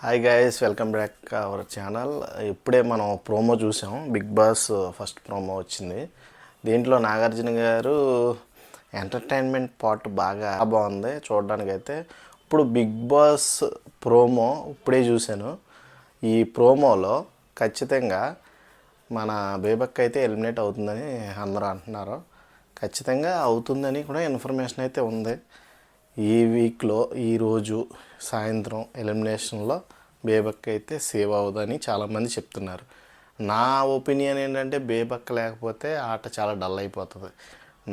Hi guys welcome back our channel ఇప్పుడే మనం promo చూసాం. బిగ్ బాస్ ఫస్ట్ ప్రోమో వచ్చింది. దీంట్లో నాగార్జున గారు ఎంటర్టైన్మెంట్ పార్ట్ బాగా బాగుంది. చూడడానికి అయితే ఇప్పుడు బిగ్ బాస్ ప్రోమో ఇప్పుడే చూశాను. ఈ ప్రోమోలో ఖచ్చితంగా మన బేబక్ అయితే ఎలిమినేట్ అవుతుందని అందరూ అంటున్నారు. ఖచ్చితంగా అవుతుందని కూడా ఇన్ఫర్మేషన్ అయితే ఉంది. ఈ వీక్లో ఈరోజు సాయంత్రం ఎలిమినేషన్లో బేబక్ అయితే సేవ్ అవ్వదని చాలామంది చెప్తున్నారు. నా ఒపీనియన్ ఏంటంటే బేబక్ లేకపోతే ఆట చాలా డల్ అయిపోతుంది.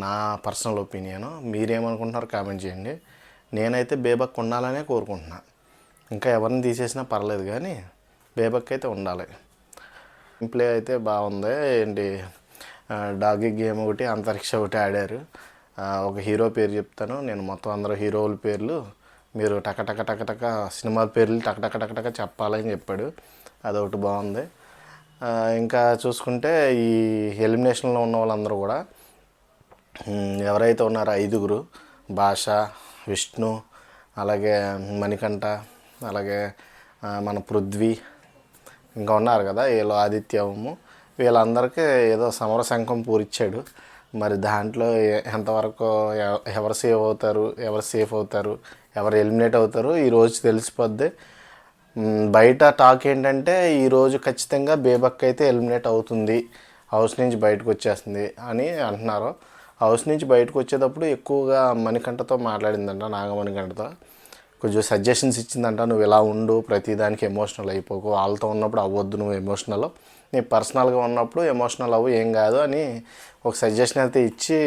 నా పర్సనల్ ఒపీనియన్ మీరేమనుకుంటున్నారు కామెంట్ చేయండి. నేనైతే బేబక్ ఉండాలనే కోరుకుంటున్నా. ఇంకా ఎవరిని తీసేసినా పర్లేదు కానీ బేబక్ అయితే ఉండాలి. ప్లే అయితే బాగుంది. ఏంటి డాగీ గేమ్ ఒకటి అంతరిక్ష ఒకటి ఆడారు. ఒక హీరో పేరు చెప్తాను. నేను మొత్తం అందరూ హీరోల పేర్లు. మీరు టక టక టక టక సినిమా పేర్లు టక టక టక టక చెప్పాలని చెప్పాడు. అదొకటి బాగుంది. ఇంకా చూసుకుంటే ఈ ఎలిమినేషన్లో ఉన్న వాళ్ళందరూ కూడా ఎవరైతే ఉన్నారో ఐదుగురు భాష విష్ణు అలాగే మణికంఠ అలాగే మన పృథ్వీ ఇంకా ఉన్నారు కదా వీళ్ళు ఆదిత్యము. వీళ్ళందరికీ ఏదో సమర శంఖం పూరిచ్చాడు. మరి దాంట్లో ఎంతవరకు ఎవ- ఎవరు సేవ్ అవుతారు ఎవరు సేఫ్ అవుతారు ఎవరు ఎలిమినేట్ అవుతారు ఈరోజు తెలిసిపోద్ది. బయట టాక్ ఏంటంటే ఈరోజు ఖచ్చితంగా బేబక్ అయితే ఎలిమినేట్ అవుతుంది హౌస్ నుంచి బయటకు వచ్చేస్తుంది అని అంటున్నారు. హౌస్ నుంచి బయటకు వచ్చేటప్పుడు ఎక్కువగా మణికంఠతో మాట్లాడిందంట నాగమణికంఠతో. కొంచెం సజెషన్స్ ఇచ్చిందంట నువ్వు ఇలా ఉండు ప్రతిదానికి ఎమోషనల్ అయిపోకు వాళ్ళతో ఉన్నప్పుడు అవ్వద్దు నువ్వు ఎమోషనల్ నీ పర్సనల్గా ఉన్నప్పుడు ఎమోషనల్ అవ్వు ఏం కాదు అని ఒక సజెషన్ అయితే ఇచ్చి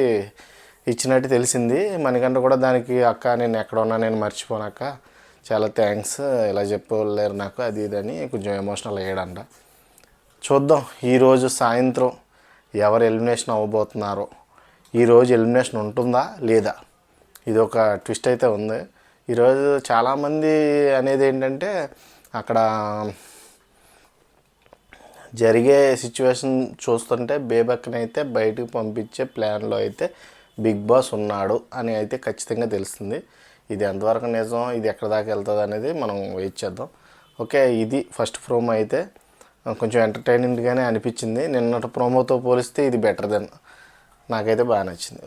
ఇచ్చినట్టు తెలిసింది. మనకంటే కూడా దానికి అక్క నేను ఎక్కడ ఉన్నా నేను మర్చిపోనక్క చాలా థ్యాంక్స్. ఇలా చెప్పలేరు నాకు అది ఇది అని కొంచెం ఎమోషనల్ అయ్యాడంట. చూద్దాం. ఈరోజు సాయంత్రం ఎవరు ఎలిమినేషన్ అవ్వబోతున్నారో ఈరోజు ఎలిమినేషన్ ఉంటుందా లేదా? ఇది ఒక ట్విస్ట్ అయితే ఉంది. ఈరోజు చాలామంది అనేది ఏంటంటే అక్కడ జరిగే సిచ్యువేషన్ చూస్తుంటే బేబక్ని అయితే బయటకు పంపించే ప్లాన్లో అయితే బిగ్ బాస్ ఉన్నాడు అని అయితే ఖచ్చితంగా తెలుస్తుంది. ఇది ఎంతవరకు నిజం? ఇది ఎక్కడ దాకా వెళ్తుంది అనేది మనం వెయిట్ చేద్దాం. ఓకే ఇది ఫస్ట్ ప్రోమో అయితే కొంచెం ఎంటర్టైనింగ్గానే అనిపించింది. నిన్నటి ప్రోమోతో పోలిస్తే ఇది బెటర్ దెన్ నాకైతే బాగా నచ్చింది.